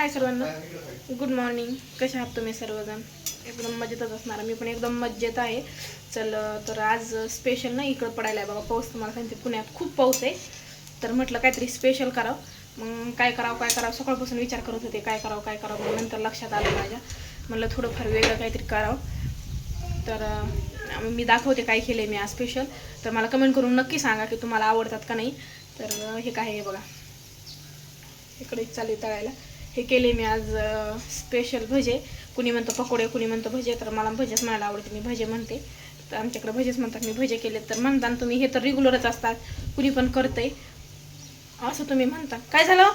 हाय सर्वांना. Good morning कसे आहात तुम्ही सर्वजण? एकदम मजेतच असणार. मी पण एकदम मजेत आहे. चल तर आज स्पेशल ना इकडं पडायला आहे बघा. पाऊस तुम्हाला सांगते पुण्यात खूप पाऊस आहे. तर म्हटलं काहीतरी स्पेशल करावं. मग काय करावं काय करावं? सकाळपासून विचार करत होते काय करावं काय करावं? मग नंतर लक्षात आलं माझ्या. म्हणलं थोडंफार वेगळं काहीतरी करावं. तर मी दाखवते काय केलं मी आज स्पेशल तर मला कमेंट करून नक्की सांगा की तुम्हाला आवडतात का नाही. तर हे काय आहे बघा. इकडे चालू तळायला. हे केले मी आज स्पेशल भजे. कुणी म्हणतं पकोडे कुणी म्हणतं भजे तर मला भजेच म्हणायला आवडते मी भजे म्हणते. तर आमच्याकडे भजेच म्हणतात मी भजे केले तर म्हणता तुम्ही हे तर रेग्युलरच असतात कुणी पण करतंय. असं तुम्ही म्हणता. काय झालं?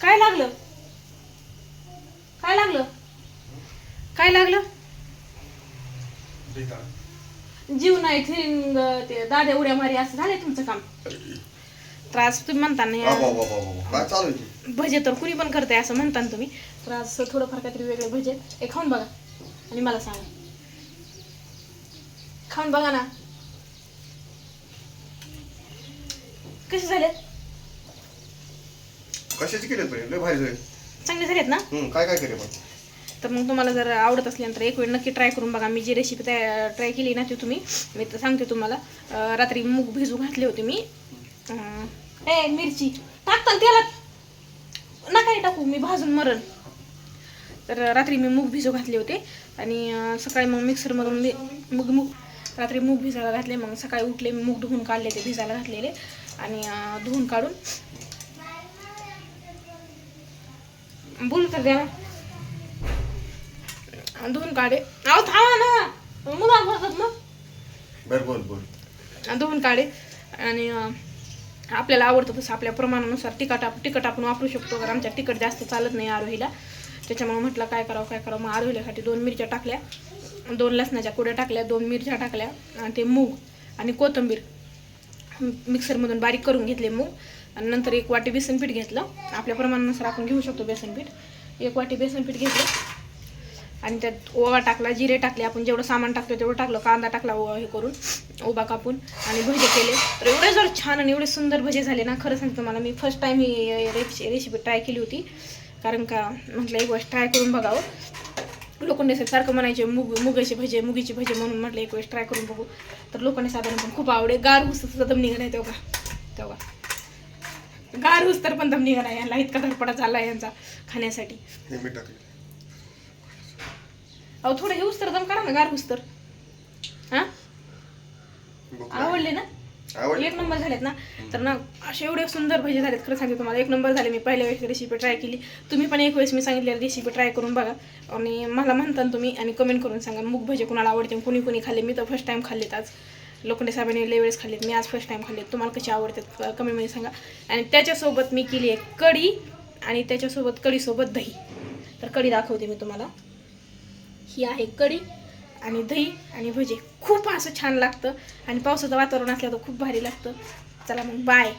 काय लागलं? काय लागलं? काय लागलं? जीव नाही थिंग ते दाद्या उड्या मारी असं झालंय तुमचं काम? त्रास तुम्ही म्हणता ना बाबा, बाबा, बाबा. काय चालू आहे ते? भजे तर कुणी पण करते असं म्हणता ना तुम्ही. तर आज थोडंफार काहीतरी वेगळे भजे. हे खाऊन बघा. आणि मला सांगा. खाऊन बघा ना. कसे झाले कशाचे केले पण लय भारी झाले चांगले झालेत ना? हम्म, काय काय केले पण तर मग तुम्हाला जर आवडत असल्यानंतर एक वेळ नक्की ट्राय करून बघा. मी जी रेसिपी ट्राय केली ना ती तुम्ही मी तर सांगते तुम्हाला. अं, रात्री मूग भिजू घातले होते मी. ए मिरची. टाकताल त्याला. नका हे टाकू मी भाजून मरण. तर रात्री मी मूग भिजू घातले होते. आणि सकाळी मग मिक्सरमधून मी मूग मूग. रात्री मूग भिजायला घातले मग सकाळी उठले मूग धुवून काढले ते भिजायला घातलेले. आणि धुवून काढून. बोलू तर द्या. धुवून काढे. अहो थांबा ना. मुला ना. बोल बोल. धुवून काढे. आणि आपल्याला आवडतं तसं आपल्या प्रमाणानुसार तिखट आप तिखट आपण वापरू शकतो. कारण आमच्या तिखट जास्त चालत नाही आरोहीला. त्याच्यामुळे म्हटलं काय करावं काय करावं? मग आरोहीसाठी दोन मिरच्या टाकल्या. दोन लसणाच्या कुड्या टाकल्या दोन मिरच्या टाकल्या आणि ते मूग आणि कोथिंबीर. मिक्सरमधून बारीक करून घेतले मूग. आणि नंतर एक वाटी बेसन पीठ घेतलं. आपल्या प्रमाणानुसार आपण घेऊ शकतो बेसन पीठ एक वाटी बेसन पीठ घेतलं. आणि त्यात ओवा टाकला जिरे टाकले आपण जेवढं सामान टाकतो तेवढं टाकलं कांदा टाकला ओवा हे करून ओबा कापून आणि भजे केले. तर एवढे जर छान आणि एवढे सुंदर भजे झाले ना खरं सांगतो मला मी फर्स्ट टाईम ही रेसिपी रेसिपी ट्राय केली होती. कारण का म्हटलं एक वेळेस ट्राय करून बघावं. लोकांनी सारखं म्हणायचे मुग मुगाचे भजे मुगीचे भजे म्हणून म्हटलं एक वेळेस ट्राय करून बघू. तर लोकांनी साधारण पण खूप आवडे. गार हुस सुद्धा दम निघाला तेव्हा. तेव्हा. गार हुस तर पण दम निघाला याला इतका धडपडा आहे यांचा खाण्यासाठी. मी टाकले. अहो थोडं हे उस्तर दम करा ना गार उस्तर. हा? आवडले ना? एक नंबर झालेत ना? तर ना असे एवढे सुंदर भजे झालेत खरं सांगते तुम्हाला. एक नंबर झाले मी पहिल्या वेळेस रेसिपी ट्राय केली. तुम्ही पण एक वेळेस मी सांगितलेली रेसिपी ट्राय करून बघा. आणि मला म्हणता तुम्ही आणि कमेंट करून सांगा मूग भजे कुणाला आवडते कुणी कुणी खाल्ले? मी तर फर्स्ट टाइम खाल्लेत आज. लोखंडे साहेबांनी लय वेळेस खाल्लेत मी आज फर्स्ट टाइम खाल्लेत. तुम्हाला कसे आवडतात कमेंटमध्ये सांगा. आणि त्याच्यासोबत मी केली आहे कढी आणि त्याच्यासोबत कढीसोबत दही. तर कढी दाखवते मी तुम्हाला. ही आहे कढी आणि दही आणि भजे. खूप असं छान लागतं आणि पावसाचं वातावरण असलं तर खूप भारी लागतं. चला मग बाय